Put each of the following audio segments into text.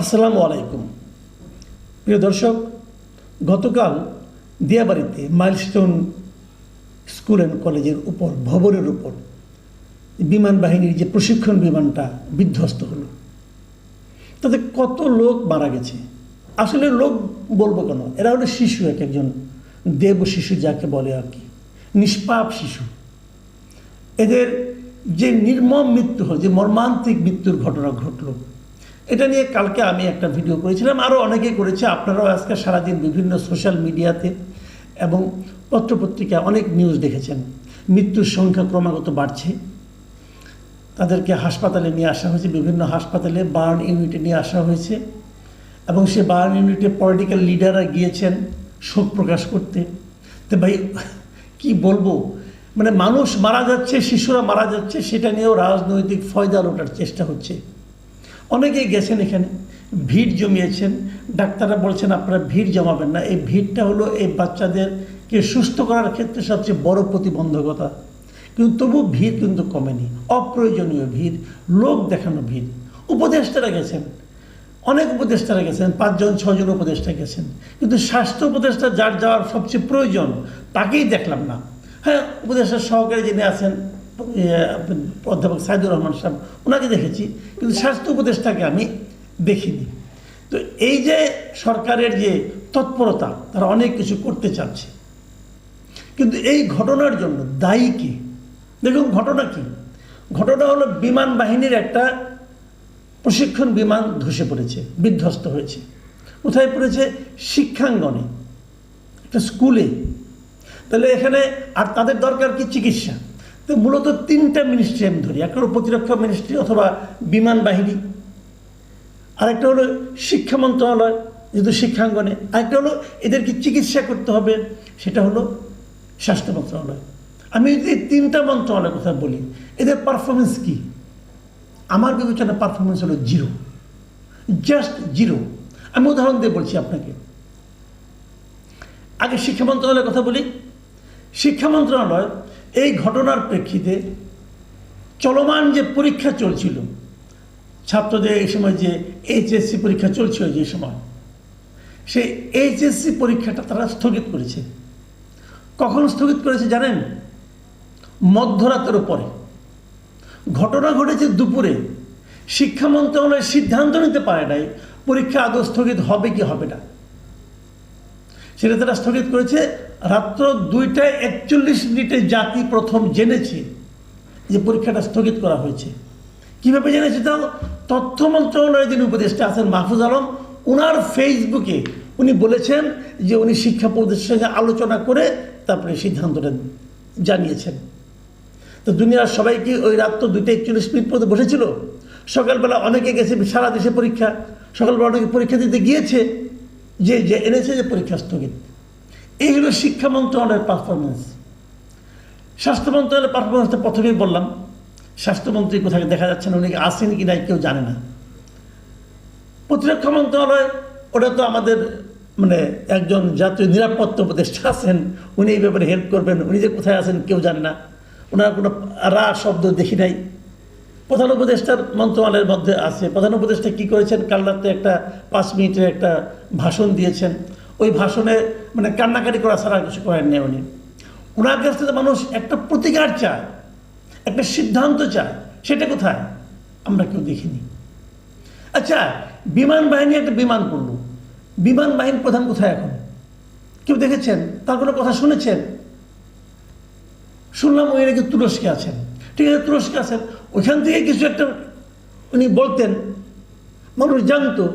আসসালামু আলাইকুম। প্রিয় দর্শক, গতকাল দিয়াবাড়িতে মাইলস্টোন স্কুল অ্যান্ড কলেজের উপর ভবনের উপর বিমান বাহিনীর যে প্রশিক্ষণ বিমানটা বিধ্বস্ত হলো। তাতে কত লোক মারা গেছে? আসলে লোক বলব কেন? এরা হলো শিশু, এক একজন দেব শিশু যাকে বলে আর কি, নিষ্পাপ শিশু। এদের যে নির্মম মৃত্যু হল যে মর্মান্তিক মৃত্যুর ঘটনা ঘটলো এটা নিয়ে কালকে আমি একটা ভিডিও করেছিলাম। আরও অনেকে করেছে। আপনারাও আজকে সারাদিন বিভিন্ন সোশ্যাল মিডিয়াতে এবং পত্রপত্রিকায় অনেক নিউজ দেখেছেন। মৃত্যুর সংখ্যা ক্রমাগত বাড়ছে। তাদেরকে হাসপাতালে নিয়ে আসা হয়েছে। বিভিন্ন হাসপাতালে বার্ন ইউনিটে নিয়ে আসা হয়েছে। এবং সে বার্ন ইউনিটে পলিটিক্যাল লিডাররা গিয়েছেন শোক প্রকাশ করতে। তো ভাই, কি বলব? মানে মানুষ মারা যাচ্ছে, শিশুরা মারা যাচ্ছে, সেটা নিয়েও রাজনৈতিক ফয়দা লোটার চেষ্টা হচ্ছে। অনেকেই গেছেন এখানে, ভিড় জমিয়েছেন। ডাক্তাররা বলছেন, আপনারা ভিড় জমাবেন না। এই ভিড়টা হলো এই বাচ্চাদেরকে সুস্থ করার ক্ষেত্রে সবচেয়ে বড় প্রতিবন্ধকতা। কিন্তু তবু ভিড় কিন্তু কমেনি। অপ্রয়োজনীয় ভিড়, লোক দেখানো ভিড়। উপদেষ্টারা গেছেন। অনেক উপদেষ্টারা গেছেন, পাঁচজন, ছজন উপদেষ্টা গেছেন। কিন্তু স্বাস্থ্য উপদেষ্টা যার যাওয়ার সবচেয়ে প্রয়োজন, তাকেই দেখলাম না। হ্যাঁ উপদেষ্টার সহকারী যিনি আছেন অধ্যাপক সাইদুর রহমান সাহেব ওনাকে দেখেছি, কিন্তু স্বাস্থ্য উপদেষ্টাকে আমি দেখিনি। তো এই যে সরকারের যে তৎপরতা, তারা অনেক কিছু করতে চাচ্ছে। কিন্তু এই ঘটনার জন্য দায়ী কে? দেখুন, ঘটনা কি? ঘটনা হলো বিমান বাহিনীর একটা প্রশিক্ষণ বিমান ধসে পড়েছে, বিধ্বস্ত হয়েছে। কোথায় পড়েছে? শিক্ষাঙ্গনে, একটা স্কুলে। তাহলে এখানে আর তাদের দরকার কি? চিকিৎসা। তো মূলত তিনটা মিনিস্ট্রি আমি ধরি। একটা হলো প্রতিরক্ষা মিনিস্ট্রি অথবা বিমান বাহিনী। আরেকটা হলো শিক্ষা মন্ত্রণালয়, যেহেতু শিক্ষাঙ্গনে। আরেকটা হলো এদেরকে চিকিৎসা করতে হবে, সেটা হলো স্বাস্থ্য মন্ত্রণালয়। আমি যদি তিনটা মন্ত্রণালয়ের কথা বলি, এদের পারফরমেন্স কি? আমার বিবেচনা পারফরমেন্স হলো জিরো জাস্ট জিরো আমি উদাহরণ দিয়ে বলছি আপনাকে। আগে শিক্ষা মন্ত্রণালয়ের কথা বলি। শিক্ষা মন্ত্রণালয় এই ঘটনার প্রেক্ষিতে চলমান যে পরীক্ষা চলছিল, ছাত্রদের এই সময় যে এইচএসসি পরীক্ষা চলছিল যে সময়, সেই এইচএসসি পরীক্ষাটা তারা স্থগিত করেছে। কখন স্থগিত করেছে জানেন? মধ্যরাতের উপরে। ঘটনা ঘটেছে দুপুরে। শিক্ষা মন্ত্রণালয় সিদ্ধান্ত নিতে পারে নাই পরীক্ষা আদৌ স্থগিত হবে কি হবে না। সেটা তারা স্থগিত করেছে রাত্র দুইটায় একচল্লিশ মিনিটে জাতি প্রথম জেনেছে যে পরীক্ষাটা স্থগিত করা হয়েছে। কীভাবে জেনেছে তাও? তথ্য মন্ত্রণালয়ের যিনি উপদেষ্টা আছেন মাহফুজ আলম ওনার ফেসবুকে উনি বলেছেন যে উনি শিক্ষা প্রদেশের সঙ্গে আলোচনা করে তারপরে সিদ্ধান্তটা জানিয়েছেন। তো দুনিয়ার সবাই কি ওই রাত তো দুইটা একচল্লিশ মিনিট পর্যন্ত বসেছিল? সকালবেলা অনেকে গেছে সারা দেশে পরীক্ষা। সকালবেলা অনেকে পরীক্ষা দিতে গিয়েছে যে যে এনেছে যে পরীক্ষা স্থগিত। এই হলো শিক্ষা মন্ত্রণালয়ের পারফরমেন্স স্বাস্থ্য মন্ত্রণালয়ের পারফরমেন্সটা প্রথমেই বললাম। স্বাস্থ্যমন্ত্রী কোথায় দেখা যাচ্ছে না, উনি আসেন কি নাই কেউ জানে না। প্রতিরক্ষা মন্ত্রণালয়, ওটা তো আমাদের মানে একজন জাতীয় নিরাপত্তা উপদেষ্টা আছেন, উনি এই ব্যাপারে হেল্প করবেন, উনি যে কোথায় আছেন কেউ জানে না। ওনার কোনো রা শব্দ দেখি নাই। প্রধান উপদেষ্টার মন্ত্রণালয়ের মধ্যে আছে। প্রধান উপদেষ্টা কী করেছেন? কাল রাতে একটা পাঁচ মিনিটের একটা ভাষণ দিয়েছেন। ওই ভাষণে মানে কান্নাকাটি করা ছাড়া কিছু করেন নেই উনি। ওনার কাছ থেকে মানুষ একটা প্রতিকার চায়, একটা সিদ্ধান্ত চায়, সেটা কোথায়? আমরা কেউ দেখিনি। আচ্ছা বিমান বাহিনী একটা বিমান করল। বিমান বাহিনী প্রধান কোথায় এখন? কেউ দেখেছেন? তার কোনো কথা শুনেছেন? শুনলাম উনি নাকি তুরস্কে আছেন। ঠিক আছে, তুরস্কে আছেন। ওইখান থেকে কিছু একটা উনি বলতেন। মানুষ জানতো।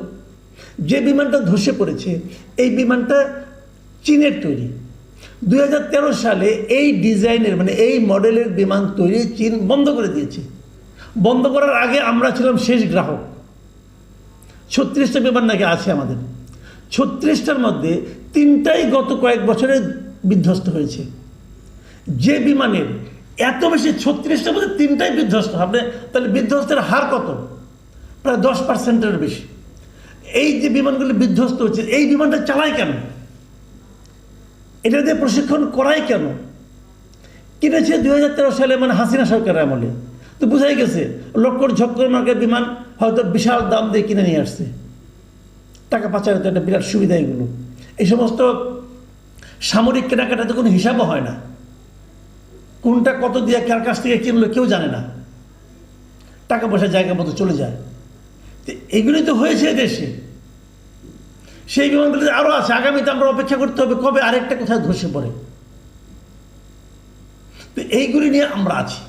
যে বিমানটা ধসে পড়েছে, এই বিমানটা চীনের তৈরি। দুই হাজার তেরো সালে এই ডিজাইনের মানে এই মডেলের বিমান তৈরি চীন বন্ধ করে দিয়েছে। বন্ধ করার আগে আমরা ছিলাম শেষ গ্রাহক। ছত্রিশটা বিমান নাকি আছে আমাদের। ছত্রিশটার মধ্যে তিনটাই গত কয়েক বছরে বিধ্বস্ত হয়েছে। যে বিমানের এত বেশি ছত্রিশটার মধ্যে তিনটাই বিধ্বস্ত হবে, তাহলে বিধ্বস্তের হার কত? প্রায় দশ পার্সেন্টের বেশি। এই যে বিমানগুলি বিধ্বস্ত হচ্ছে, এই বিমানটা চালায় কেন? এটা দিয়ে প্রশিক্ষণ করায় কেন? কিনেছে দুই হাজার তেরো সালে মানে হাসিনা সরকারের আমলে। তো বোঝাই গেছে লক্কর ঝক্কর মার্কের বিমান হয়তো বিশাল দাম দিয়ে কিনে নিয়ে আসছে। টাকা পাচারের তো একটা বিরাট সুবিধা এগুলো। এই সমস্ত সামরিক কেনাকাটাতে কোনো হিসাবও হয় না। কোনটা কত দিয়ে কার কাছ থেকে কিনলো কেউ জানে না। টাকা পয়সা জায়গা মতো চলে যায়। তো এগুলোই তো হয়েছে দেশে। সেই বিমানগুলো আরও আছে। আগামীতে আমরা অপেক্ষা করতে হবে কবে আরেকটা কোথায় ধসে পড়ে। তো এইগুলি নিয়ে আমরা আছি।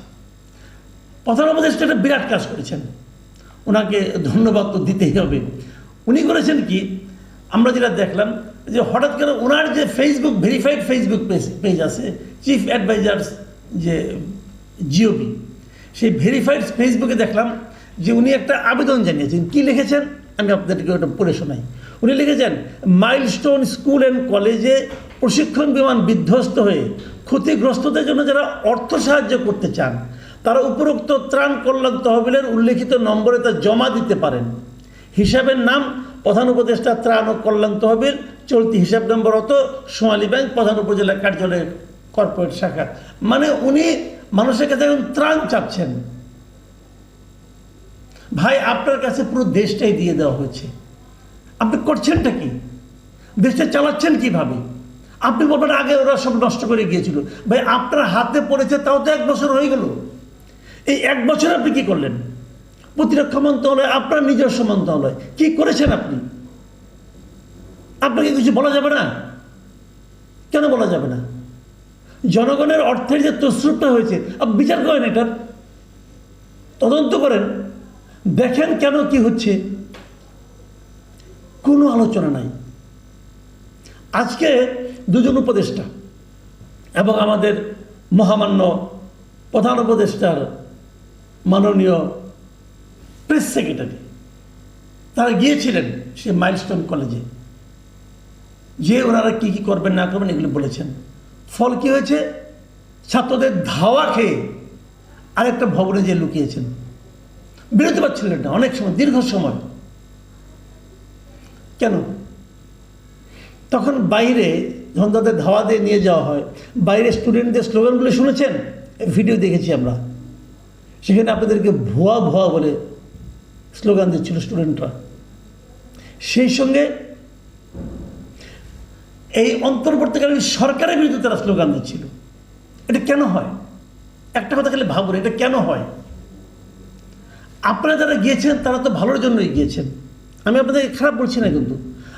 প্রধান উপদেষ্টা একটা বিরাট কাজ করেছেন। ওনাকে ধন্যবাদ তো দিতেই হবে। উনি করেছেন কি, আমরা যেটা দেখলাম যে হঠাৎ করে ওনার যে Facebook verified Facebook page page আছে চিফ অ্যাডভাইজার্স যে জিওবি সেই ভেরিফাইড ফেসবুকে দেখলাম যে উনি একটা আবেদন জানিয়েছেন। কি লিখেছেন? আমি আপনাদেরকে ওটা পড়ে শোনাই। উনি লিখেছেন মাইলস্টোন স্কুল অ্যান্ড কলেজে প্রশিক্ষণ বিমান বিধ্বস্ত হয়ে ক্ষতিগ্রস্তদের জন্য যারা অর্থ সাহায্য করতে চান, তারা উপরোক্ত ত্রাণ কল্যাণ তহবিলের উল্লেখিত নম্বরে তা জমা দিতে পারেন। হিসাবের নাম, প্রধান উপদেষ্টা ত্রাণ ও কল্যাণ তহবিল, চলতি হিসাব নম্বর হতো সোমালী ব্যাংক, প্রধান উপজেলা কার্যালয়ের কর্পোরেট শাখা। মানে উনি মানুষের কাছে এখন ত্রাণ চাচ্ছেন। ভাই, আপনার কাছে পুরো দেশটাই দিয়ে দেওয়া হয়েছে। আপনি করছেনটা কি? দেশটা চালাচ্ছেন কীভাবে? আপনি বলবেন, আগে ওরা সব নষ্ট করে গিয়েছিল। ভাই, আপনার হাতে পড়েছে, তাও তো এক বছর হয়ে গেল। এই এক বছর আপনি কি করলেন? প্রতিরক্ষা মন্ত্রণালয়, আপনার নিজস্ব মন্ত্রণালয়, কি করেছেন আপনি? আপনাকে কিছু বলা যাবে না? কেন বলা যাবে না? জনগণের অর্থের যে তসরুপটা হয়েছে আপনি বিচার করেন এটার। তদন্ত করেন। দেখেন কেন কি হচ্ছে? কোনো আলোচনা নাই। আজকে দুজন উপদেষ্টা এবং আমাদের মহামান্য প্রধান উপদেষ্টার মাননীয় প্রেস সেক্রেটারি তারা গিয়েছিলেন সে মাইলস্টোন কলেজে যে ওনারা কী কী করবেন, না করবেন, এগুলো বলেছেন। ফল কি হয়েছে? ছাত্রদের ধাওয়া খেয়ে আরেকটা ভবনে যে লুকিয়েছেন। বেরোতে পারছিলেন না, অনেক সময়, দীর্ঘ সময়। কেন? তখন বাইরে যখন তাদের ধাওয়া দিয়ে নিয়ে যাওয়া হয়। বাইরে স্টুডেন্টদের স্লোগানগুলো শুনেছেন? ভিডিও দেখেছি আমরা। সেখানে আপনাদেরকে ভুয়া ভুয়া বলে স্লোগান দিচ্ছিল স্টুডেন্টরা সেই সঙ্গে এই অন্তর্বর্তীকালীন সরকারের বিরুদ্ধে তারা স্লোগান দিচ্ছিল। এটা কেন হয়? একটা কথা খালি ভাবুন, এটা কেন হয়? আপনারা যারা গিয়েছেন, তারা তো ভালোর জন্যই গিয়েছেন। আমি আপনাদের খারাপ বলছি না কিন্তু।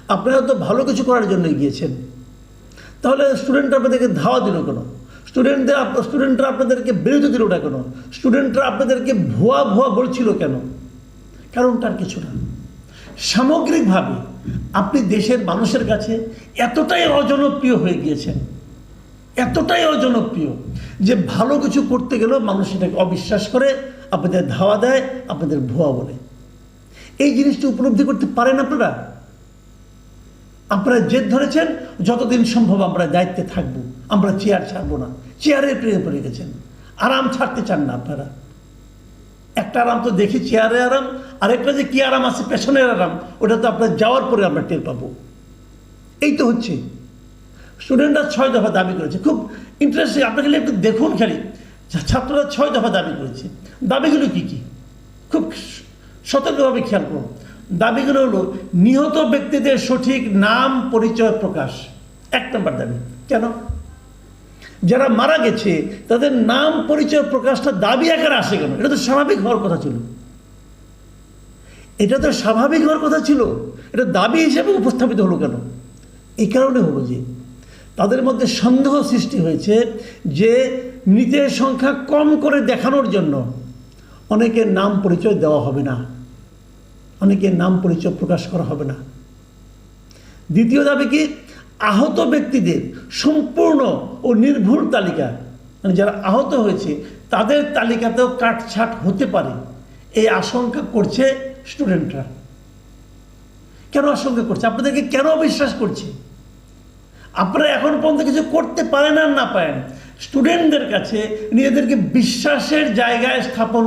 আপনারা তো ভালো কিছু করার জন্যই গিয়েছেন। তাহলে স্টুডেন্টরা আপনাদেরকে ধাওয়া দিল কেন? স্টুডেন্টদের স্টুডেন্টরা আপনাদেরকে বিরোধী দিল না কেন? স্টুডেন্টরা আপনাদেরকে ভুয়া ভুয়া বলছিল কেন? কারণ তার কিছু না। সামগ্রিকভাবে আপনি দেশের মানুষের কাছে এতটাই অজনপ্রিয় হয়ে গিয়েছেন, এতটাই অজনপ্রিয় যে ভালো কিছু করতে গেলেও মানুষ এটাকে অবিশ্বাস করে আপনাদের ধাওয়া দেয়, আপনাদের ভুয়া বলে। এই জিনিসটি উপলব্ধি করতে পারেন আপনারা? আপনারা জেদ ধরেছেন, যতদিন সম্ভব আমরা দায়িত্বে থাকব, আমরা চেয়ার ছাড়বো না। চেয়ারের প্রেমে পড়ে গেছেন। আরাম ছাড়তে চান না আপনারা। একটা আরাম তো দেখি, চেয়ারে আরাম, আরেকটা যে কি আরাম আছে, পেছনের আরাম, ওটা তো আপনার যাওয়ার পরে আমরা টের পাবো। এই তো হচ্ছে। স্টুডেন্টরা ছয় দফা দাবি করেছে। খুব ইন্টারেস্টিং আপনাকে একটু দেখুন খালি। ছাত্ররা ছয় দফা দাবি করেছে। দাবিগুলো কি কি? খুব সতর্কভাবে খেয়াল করুন। দাবিগুলো হলো, নিহত ব্যক্তিদের সঠিক নাম, পরিচয়, প্রকাশ। এক নম্বর দাবি। কেন? যারা মারা গেছে, তাদের নাম, পরিচয়, প্রকাশটা দাবি আকারে আসে কেন? এটা তো স্বাভাবিক হওয়ার কথা ছিল। এটা তো স্বাভাবিক হওয়ার কথা ছিল। এটা দাবি হিসেবে উপস্থাপিত হলো কেন? এই কারণে হলো যে তাদের মধ্যে সন্দেহ সৃষ্টি হয়েছে যে মৃতের সংখ্যা কম করে দেখানোর জন্য অনেকের নাম পরিচয় দেওয়া হবে না। অনেকের নাম পরিচয় প্রকাশ করা হবে না। দ্বিতীয় দাবি কি? আহত ব্যক্তিদের সম্পূর্ণ ও নির্ভুল তালিকা মানে যারা আহত হয়েছে, তাদের তালিকাতেও কাটছাট হতে পারে। এই আশঙ্কা করছে স্টুডেন্টরা। কেন আশঙ্কা করছে? আপনাদেরকে কেন বিশ্বাস করছে? আপনারা এখন পর্যন্ত কিছু করতে পারেন আর না পারেন। স্টুডেন্টদের কাছে নিজেদেরকে বিশ্বাসের জায়গায় স্থাপন